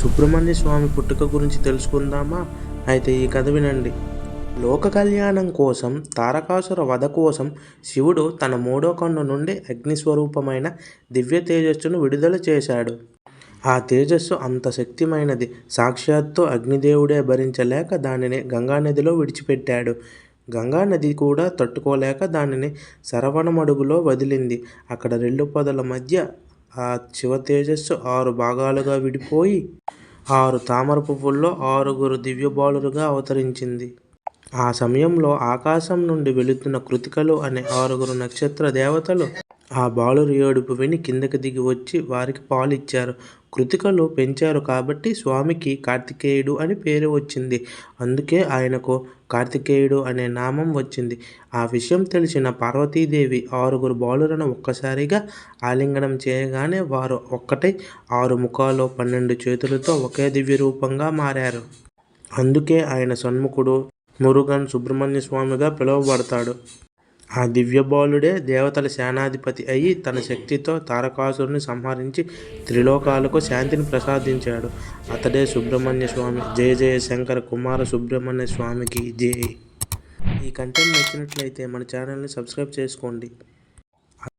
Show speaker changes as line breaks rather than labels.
సుబ్రహ్మణ్య స్వామి పుట్టుక గురించి తెలుసుకుందామా? అయితే ఈ కథ వినండి. లోక కళ్యాణం కోసం తారకాసుర వధ కోసం శివుడు తన మూడో కన్ను నుండి అగ్నిస్వరూపమైన దివ్య తేజస్సును విడుదల చేశాడు. ఆ తేజస్సు అంత శక్తిమైనది. సాక్షాత్తు అగ్నిదేవుడే భరించలేక దానిని గంగానదిలో విడిచిపెట్టాడు. గంగానది కూడా తట్టుకోలేక దానిని శరవణమడుగులో వదిలింది. అక్కడ రెండు పొదల మధ్య ఆ శివ తేజస్సు ఆరు భాగాలుగా విడిపోయి ఆరు తామర పువ్వుల్లో ఆరుగురు దివ్యబాలురుగా అవతరించింది. ఆ సమయంలో ఆకాశం నుండి వెళుతున్న కృతికలు అనే ఆరుగురు నక్షత్ర దేవతలు ఆ బాలురు ఏడుపు విని కిందకి దిగి వచ్చి వారికి పాలు ఇచ్చారు కృతికలు పెంచారు కాబట్టి స్వామికి కార్తికేయుడు అని పేరు వచ్చింది. అందుకే ఆయనకు కార్తికేయుడు అనే నామం వచ్చింది. ఆ విషయం తెలిసిన పార్వతీదేవి ఆరుగురు బాలులను ఒక్కసారిగా ఆలింగనం చేయగానే వారు ఒక్కటై ఆరు ముఖాలు పన్నెండు చేతులతో ఒకే దివ్య రూపంగా మారారు. అందుకే ఆయన సన్ముఖుడు మురుగన్ సుబ్రహ్మణ్య స్వామిగా పిలువబడతాడు. ఆ దివ్యబాలుడే దేవతల సేనాధిపతి అయి తన శక్తితో తారకాసురుని సంహరించి త్రిలోకాలకు శాంతిని ప్రసాదించాడు. అతడే సుబ్రహ్మణ్య స్వామి. జయ జయ శంకర కుమార సుబ్రహ్మణ్య స్వామికి జయ ఈ కంటెంట్ నచ్చినట్లయితే మన ఛానల్ని సబ్స్క్రైబ్ చేసుకోండి.